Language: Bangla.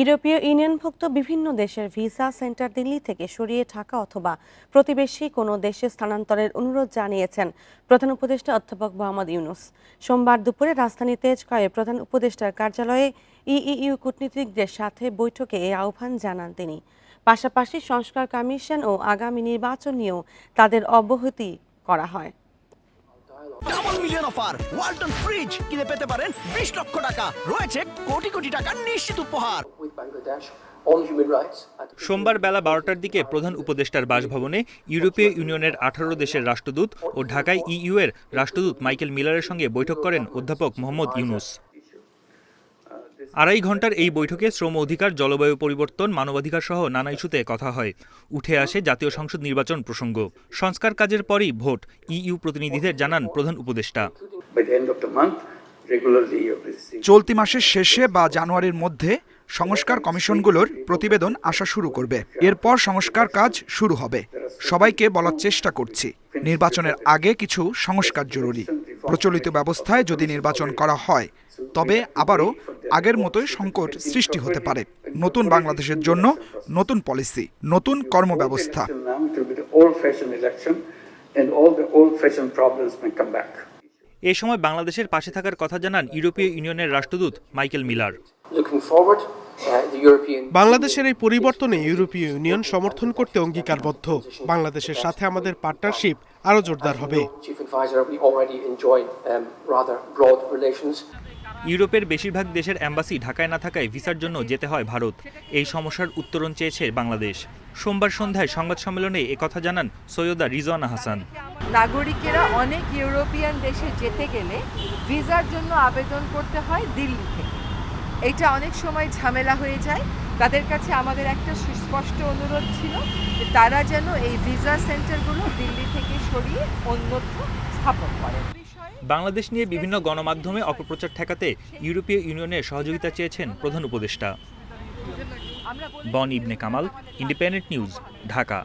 ইউরোপীয় ইউনিয়নভুক্ত বিভিন্ন দেশের ভিসা সেন্টার দিল্লি থেকে সরিয়ে ঢাকা অথবা প্রতিবেশী কোনো দেশে স্থানান্তরের অনুরোধ জানিয়েছেন প্রধান উপদেষ্টা অধ্যাপক মোহাম্মদ ইউনুস। সোমবার দুপুরে রাজধানী তেজগাঁয়ে প্রধান উপদেষ্টার কার্যালয়ে ইইউ কূটনীতিকদের সাথে বৈঠকে এই আহ্বান জানান তিনি। পাশাপাশি সংস্কার কমিশন ও আগামী নির্বাচন নিয়েও তাদের অব্যাহতি করা হয়। Double million offer Walton fridge কিনে পেতে পারেন বিশ লক্ষ টাকা। রয়েছে কোটি কোটি নিশ্চিত উপহার। সোমবার বেলা বারোটার দিকে প্রধান উপদেষ্টার বাসভবনে ইউরোপীয় ইউনিয়নের আঠারো দেশের রাষ্ট্রদূত ও ঢাকায় ইইউ এর রাষ্ট্রদূত মাইকেল মিলারের সঙ্গে বৈঠক করেন অধ্যাপক মোহাম্মদ ইউনুস। আড়াই ঘণ্টার এই বৈঠকে শ্রম অধিকার জলবায়ু পরিবর্তন মানবাধিকার সহ নানা ইস্যুতে কথা হয়। উঠে আসে জাতীয় সংসদ নির্বাচন প্রসঙ্গ। সংস্কার কাজের পরই ভোট ইইউ প্রতিনিধিদের জানান প্রধান উপদেষ্টা. চলতি মাসের শেষে বা জানুয়ারির মধ্যে সংস্কার কমিশনগুলোর প্রতিবেদন আসা শুরু করবে। এরপর সংস্কার কাজ শুরু হবে। সবাইকে বলার চেষ্টা করছি। নির্বাচনের আগে কিছু সংস্কার জরুরি। প্রচলিত ব্যবস্থায় যদি নির্বাচন করা হয় তবে আবারও আগের মতোই সংকট সৃষ্টি হতে পারে। নতুন বাংলাদেশের জন্য নতুন পলিসি নতুন কর্মব্যবস্থা. এ সময় বাংলাদেশের পাশে থাকার কথা জানান ইউরোপীয় ইউনিয়নের রাষ্ট্রদূত মাইকেল মিলার। বাংলাদেশের এই পরিবর্তনে ইউরোপীয় ইউনিয়ন সমর্থন করতে অঙ্গীকারবদ্ধ। বাংলাদেশের সাথে আমাদের পার্টনারশিপ আরও জোরদার হবে। ইউরোপের বেশিরভাগ দেশের অ্যাম্বাসি ঢাকায় না থাকায় ভিসার জন্য যেতে হয় ভারত। এই সমস্যার উত্তরণ চেয়েছে বাংলাদেশ। সোমবার সন্ধ্যায় সংবাদ সম্মেলনে একথা জানান সৈয়দা রিজওয়ানা হাসান। নাগরিকেরা অনেক ইউরোপিয়ান দেশে যেতে গেলে ভিসার জন্য আবেদন করতে হয় দিল্লি থেকে। এটা অনেক সময় ঝামেলা হয়ে যায়। তাদের কাছে আমাদের একটা সুস্পষ্ট অনুরোধ ছিল যে তারা যেন এই ভিসা সেন্টারগুলো দিল্লি থেকে সরিয়ে অন্যত্র স্থাপন করে বাংলাদেশ নিয়ে বিভিন্ন গণমাধ্যমে অপপ্রচার ঠেকাতে ইউরোপীয় ইউনিয়নের সহযোগিতা চেয়েছেন প্রধান উপদেষ্টা। বন ইবনে কামাল, ইন্ডিপেন্ডেন্ট নিউজ, ঢাকা।